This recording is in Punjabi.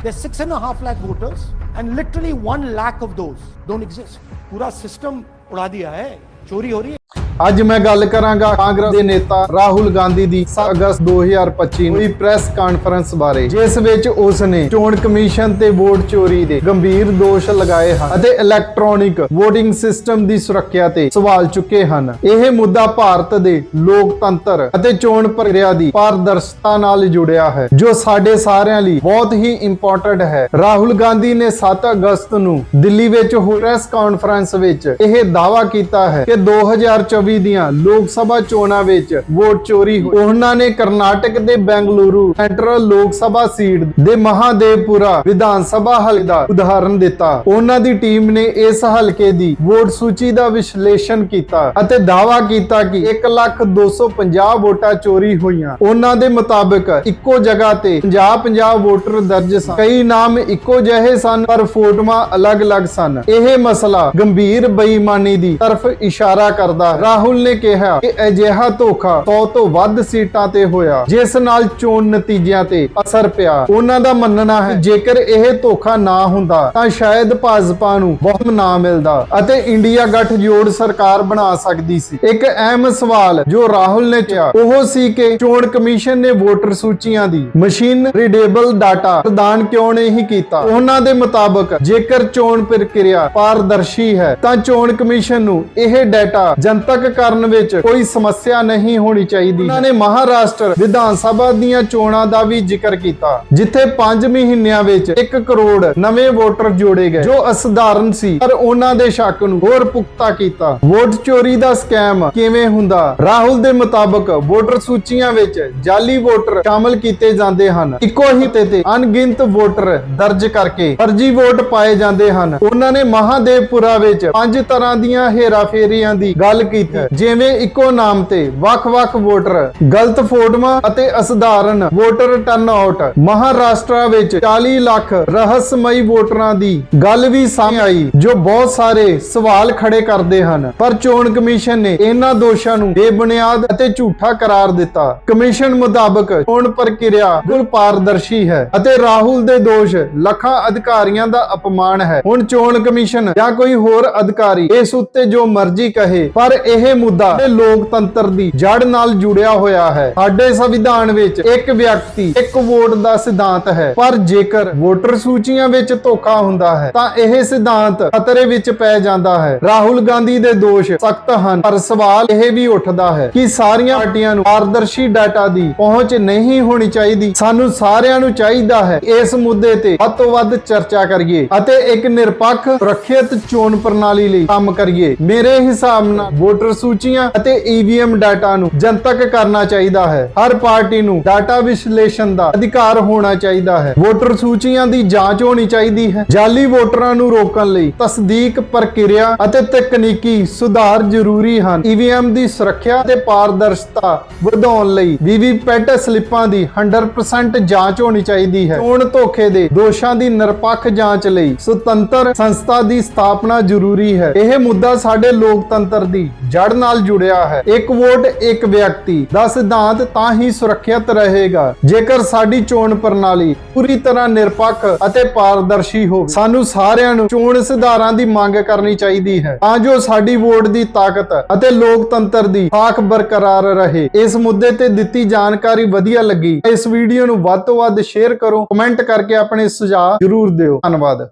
There's six and a half lakh voters, and literally one lakh of those don't exist. पूरा सिस्टम उड़ा दिया है चोरी हो रही है ਅੱਜ ਮੈਂ ਗੱਲ ਕਰਾਂਗਾ ਕਾਂਗਰਸ ਦੇ ਨੇਤਾ ਰਾਹੁਲ ਗਾਂਧੀ ਦੀ 7 ਅਗਸਤ 2025 ਨੂੰ ਹੋਈ ਪ੍ਰੈਸ ਕਾਨਫਰੰਸ ਬਾਰੇ, ਜਿਸ ਵਿੱਚ ਉਸ ਨੇ ਚੋਣ ਕਮਿਸ਼ਨ ਤੇ ਵੋਟ ਚੋਰੀ ਦੇ ਗੰਭੀਰ ਦੋਸ਼ ਲਗਾਏ ਹਨ ਅਤੇ ਇਲੈਕਟ੍ਰੋਨਿਕ VOTING ਸਿਸਟਮ ਦੀ ਸੁਰੱਖਿਆ ਤੇ ਸਵਾਲ ਚੁੱਕੇ ਹਨ। ਇਹ ਮੁੱਦਾ ਭਾਰਤ ਦੇ ਲੋਕਤੰਤਰ ਅਤੇ ਚੋਣ ਪ੍ਰਕਿਰਿਆ ਦੀ ਪਾਰਦਰਸ਼ਤਾ ਨਾਲ ਜੁੜਿਆ ਹੈ, ਜੋ ਸਾਡੇ ਸਾਰਿਆਂ ਲਈ ਬਹੁਤ ਹੀ ਇੰਪੋਰਟੈਂਟ ਹੈ। ਰਾਹੁਲ ਗਾਂਧੀ ਨੇ 7 ਅਗਸਤ ਨੂੰ ਦਿੱਲੀ ਵਿੱਚ ਹੋਈ ਪ੍ਰੈਸ ਕਾਨਫਰੰਸ ਵਿੱਚ ਇਹ ਦਾਅਵਾ ਕੀਤਾ ਹੈ ਕਿ 2024 ਦੀਆਂ ਲੋਕ ਸਭਾ ਚੋਣਾਂ ਵਿੱਚ ਵੋਟ ਚੋਰੀ ਹੋਈ। ਉਹਨਾਂ ਨੇ ਕਰਨਾਟਕ ਦੇ ਬੈਂਗਲੁਰੂ ਸੈਂਟਰਲ ਲੋਕ ਸਭਾ ਸੀਟ ਦੇ ਮਹਾਦੇਵਪੁਰਾ ਵਿਧਾਨ ਸਭਾ ਹਲਕੇ ਦਾ ਉਦਾਹਰਨ ਦਿੱਤਾ। ਉਹਨਾਂ ਦੀ ਟੀਮ ਨੇ ਇਸ ਹਲਕੇ ਦੀ ਵੋਟ ਸੂਚੀ ਦਾ ਵਿਸ਼ਲੇਸ਼ਣ ਕੀਤਾ ਅਤੇ ਦਾਅਵਾ ਕੀਤਾ ਕਿ 1,250 ਵੋਟਾਂ ਚੋਰੀ ਹੋਈਆਂ। ਉਹਨਾਂ ਦੇ ਮੁਤਾਬਕ ਇੱਕੋ ਜਗ੍ਹਾ ਤੇ 50-50 ਵੋਟਰ ਦਰਜ ਸਨ। ਕਈ ਨਾਮ ਇੱਕੋ ਜਿਹੇ ਸਨ ਪਰ ਫੋਟੋਆਂ ਅਲੱਗ-ਅਲੱਗ ਸਨ। ਇਹ ਮਸਲਾ ਗੰਭੀਰ ਬੇਈਮਾਨੀ ਦੀ ਤਰਫ ਇਸ਼ਾਰਾ ਕਰਦਾ ਹੈ ਰਾਹੁਲ ਨੇ ਕਿਹਾ ਕਿ ਅਜਿਹਾ ਧੋਖਾ 100 ਤੋਂ ਵੱਧ ਸੀਟਾਂ ਤੇ ਹੋਇਆ, ਜਿਸ ਨਾਲ ਚੋਣ ਨਤੀਜਿਆਂ ਤੇ ਅਸਰ ਪਿਆ। ਉਹਨਾਂ ਦਾ ਮੰਨਣਾ ਹੈ, ਜੇਕਰ ਇਹ ਧੋਖਾ ਨਾ ਹੁੰਦਾ, ਤਾਂ ਸ਼ਾਇਦ ਭਾਜਪਾ ਨੂੰ ਬਹੁਤ ਨਾ ਮਿਲਦਾ ਅਤੇ ਇੰਡੀਆ ਗੱਠਜੋੜ ਸਰਕਾਰ ਬਣਾ ਸਕਦੀ ਸੀ। ਇੱਕ ਅਹਿਮ ਸਵਾਲ ਜੋ ਰਾਹੁਲ ਨੇ ਕਿਹਾ, ਉਹ ਸੀ ਕਿ ਚੋਣ ਕਮਿਸ਼ਨ ਨੇ ਵੋਟਰ ਸੂਚੀਆਂ ਦੀ ਮਸ਼ੀਨ ਰੀਡੇਬਲ ਡਾਟਾ ਪ੍ਰਦਾਨ ਕਿਉਂ ਨਹੀਂ ਕੀਤਾ? ਉਹਨਾਂ ਦੇ ਮੁਤਾਬਕ, ਜੇਕਰ ਚੋਣ ਪ੍ਰਕਿਰਿਆ ਪਾਰਦਰਸ਼ੀ ਹੈ, ਤਾਂ ਚੋਣ ਕਮਿਸ਼ਨ ਨੂੰ ਇਹ ਡਾਟਾ ਜਨਤਕ ਕਰਨ ਵਿੱਚ ਕੋਈ ਸਮੱਸਿਆ ਨਹੀਂ ਹੋਣੀ ਚਾਹੀਦੀ। ਉਹਨਾਂ ਨੇ ਮਹਾਰਾਸ਼ਟਰ ਵਿਧਾਨ ਸਭਾ ਦੀਆਂ ਚੋਣਾਂ ਦਾ ਵੀ ਜ਼ਿਕਰ ਕੀਤਾ, ਜਿੱਥੇ 5 ਮਹੀਨਿਆਂ ਵਿੱਚ 1 ਕਰੋੜ ਨਵੇਂ ਵੋਟਰ ਜੋੜੇ ਗਏ। ਜੋ ਅਸਧਾਰਨ ਸੀ, ਪਰ ਉਹਨਾਂ ਦੇ ਸ਼ੱਕ ਨੂੰ ਹੋਰ ਪੁਖਤਾ ਕੀਤਾ। ਵੋਟ ਚੋਰੀ ਦਾ ਸਕੈਮ ਕਿਵੇਂ ਹੁੰਦਾ? ਰਾਹੁਲ ਦੇ ਮੁਤਾਬਕ ਵੋਟਰ ਸੂਚੀਆਂ ਵਿੱਚ ਜਾਲੀ ਵੋਟਰ ਸ਼ਾਮਲ ਕੀਤੇ ਜਾਂਦੇ ਹਨ। ਇੱਕੋ ਹੀ ਤੇ ਤੇ ਅਣਗਿਣਤ ਵੋਟਰ ਦਰਜ ਕਰਕੇ ਫਰਜ਼ੀ ਵੋਟ ਪਾਏ ਜਾਂਦੇ ਹਨ। ਉਹਨਾਂ ਨੇ ਮਹਾਦੇਵਪੁਰਾ ਵਿੱਚ ਪੰਜ ਤਰ੍ਹਾਂ ਦੀਆਂ ਹੇਰਾਫੇਰੀਆਂ ਦੀ ਗੱਲ ਕੀਤੀ। ਜਿਵੇਂ ਇੱਕੋ ਨਾਮ ਤੇ ਵੱਖ-ਵੱਖ ਵੋਟਰ, ਗਲਤ ਫੋਟੋਆਂ ਅਤੇ ਅਸਧਾਰਨ ਵੋਟਰ ਟਰਨਆਊਟ ਮਹਾਰਾਸ਼ਟਰ ਵਿੱਚ 40 ਲੱਖ ਰਹੱਸਮਈ ਵੋਟਰਾਂ ਦੀ ਗੱਲ ਵੀ ਸਾਹਮਣੇ ਆਈ, ਜੋ ਬਹੁਤ ਸਾਰੇ ਸਵਾਲ ਖੜੇ ਕਰਦੇ ਹਨ। ਪਰ ਚੋਣ ਕਮਿਸ਼ਨ ਨੇ ਇਹਨਾਂ ਦੋਸ਼ਾਂ ਨੂੰ ਬੇਬੁਨਿਆਦ ਅਤੇ ਝੂਠਾ ਕਰਾਰ ਦਿੱਤਾ। ਕਮਿਸ਼ਨ ਮੁਤਾਬਕ ਚੋਣ ਪ੍ਰਕਿਰਿਆ ਬਿਲਕੁਲ ਪਾਰਦਰਸ਼ੀ ਹੈ ਅਤੇ ਰਾਹੁਲ ਦੇ ਦੋਸ਼ ਲੱਖਾਂ ਅਧਿਕਾਰੀਆਂ ਦਾ ਅਪਮਾਨ ਹੈ। ਹੁਣ ਚੋਣ ਕਮਿਸ਼ਨ ਜਾਂ ਕੋਈ ਹੋਰ ਅਧਿਕਾਰੀ ਇਸ ਉੱਤੇ ਜੋ ਮਰਜ਼ੀ ਕਹੇ, ਪਰ ਇਹ ਮੁੱਦਾ ਲੋਕਤੰਤਰ ਦੀ ਜੜ ਨਾਲ ਜੁੜਿਆ ਹੋਇਆ ਹੈ। ਸਾਡੇ ਸੰਵਿਧਾਨ ਵਿੱਚ ਇੱਕ ਵਿਅਕਤੀ, ਇੱਕ ਵੋਟ ਦਾ ਸਿਧਾਂਤ ਹੈ। ਪਰ ਜੇਕਰ ਵੋਟਰ ਸੂਚੀਆਂ ਵਿੱਚ ਧੋਖਾ ਹੁੰਦਾ ਹੈ, ਤਾਂ ਇਹ ਸਿਧਾਂਤ ਖਤਰੇ ਵਿੱਚ ਪੈ ਜਾਂਦਾ ਹੈ। ਰਾਹੁਲ ਗਾਂਧੀ ਦੇ ਦੋਸ਼ ਸਖਤ ਹਨ, ਪਰ ਸਵਾਲ ਇਹ ਵੀ ਉੱਠਦਾ ਹੈ ਕਿ ਸਾਰੀਆਂ ਪਾਰਟੀਆਂ ਨੂੰ ਪਾਰਦਰਸ਼ੀ ਡਾਟਾ ਦੀ ਪਹੁੰਚ ਨਹੀਂ ਹੋਣੀ ਚਾਹੀਦੀ। ਸਾਨੂੰ ਸਾਰਿਆਂ ਨੂੰ ਚਾਹੀਦਾ ਹੈ ਇਸ ਮੁੱਦੇ ਤੇ ਵੱਧ ਤੋਂ ਵੱਧ ਚਰਚਾ ਕਰੀਏ ਅਤੇ ਇੱਕ ਨਿਰਪੱਖ, ਸੁਰੱਖਿਅਤ ਚੋਣ ਪ੍ਰਣਾਲੀ ਲਈ ਕੰਮ ਕਰੀਏ। ਮੇਰੇ ਹਿਸਾਬ ਨਾਲ ਵੋਟਰ ਸੂਚੀਆਂ ਅਤੇ ਈਵੀਐਮ ਡਾਟਾ ਨੂੰ ਜਨਤਕ ਕਰਨਾ ਚਾਹੀਦਾ ਹੈ। ਹਰ ਪਾਰਟੀ ਨੂੰ ਡਾਟਾ ਵਿਸ਼ਲੇਸ਼ਣ ਦਾ ਅਧਿਕਾਰ ਹੋਣਾ ਚਾਹੀਦਾ ਹੈ। ਵੋਟਰ ਸੂਚੀਆਂ ਦੀ ਜਾਂਚ ਹੋਣੀ ਚਾਹੀਦੀ ਹੈ। ਜਾਲੀ ਵੋਟਰਾਂ ਨੂੰ ਰੋਕਣ ਲਈ ਤਸਦੀਕ ਪ੍ਰਕਿਰਿਆ ਅਤੇ ਤਕਨੀਕੀ ਸੁਧਾਰ ਜ਼ਰੂਰੀ ਹਨ। ਈਵੀਐਮ ਦੀ ਸੁਰੱਖਿਆ ਤੇ ਪਾਰਦਰਸ਼ਤਾ ਵਧਾਉਣ ਲਈ ਵੀਵੀਪੈਟ ਸਲਿੱਪਾਂ ਦੀ 100% ਜਾਂਚ ਹੋਣੀ ਚਾਹੀਦੀ ਹੈ। ਚੋਣ ਧੋਖੇ ਦੇ ਦੋਸ਼ਾਂ ਦੀ ਨਿਰਪੱਖ ਜਾਂਚ ਲਈ ਸੁਤੰਤਰ ਸੰਸਥਾ ਦੀ ਸਥਾਪਨਾ ਜ਼ਰੂਰੀ ਹੈ। ਇਹ ਮੁੱਦਾ ਸਾਡੇ ਲੋਕਤੰਤਰ ਦੀ ਜੜ ਨਾਲ ਜੁੜਿਆ ਹੈ। ਇੱਕ ਵੋਟ, ਇੱਕ ਵਿਅਕਤੀ। ਦਾ ਸਿਧਾਂਤ ਤਾਂ ਹੀ ਸੁਰੱਖਿਅਤ ਰਹੇਗਾ, ਜੇਕਰ ਸਾਡੀ ਚੋਣ ਪ੍ਰਣਾਲੀ ਪੂਰੀ ਤਰ੍ਹਾਂ ਨਿਰਪੱਖ ਅਤੇ ਪਾਰਦਰਸ਼ੀ ਹੋਵੇ। ਸਾਨੂੰ ਸਾਰਿਆਂ ਨੂੰ ਚੋਣ ਸੁਧਾਰਾਂ ਦੀ ਮੰਗ ਕਰਨੀ ਚਾਹੀਦੀ ਹੈ, ਤਾਂ ਜੋ ਸਾਡੀ ਵੋਟ ਦੀ ਤਾਕਤ ਅਤੇ ਲੋਕਤੰਤਰ ਦੀ ਸਾਖ ਬਰਕਰਾਰ ਰਹੇ। ਇਸ ਮੁੱਦੇ ਤੇ ਦਿੱਤੀ ਜਾਣਕਾਰੀ ਵਧੀਆ ਲੱਗੀ। ਇਸ ਵੀਡੀਓ ਨੂੰ ਵੱਧ ਤੋਂ ਵੱਧ ਸ਼ੇਅਰ ਕਰੋ, ਕਮੈਂਟ ਕਰਕੇ ਆਪਣੇ ਸੁਝਾਅ ਜ਼ਰੂਰ ਦਿਓ। ਧੰਨਵਾਦ।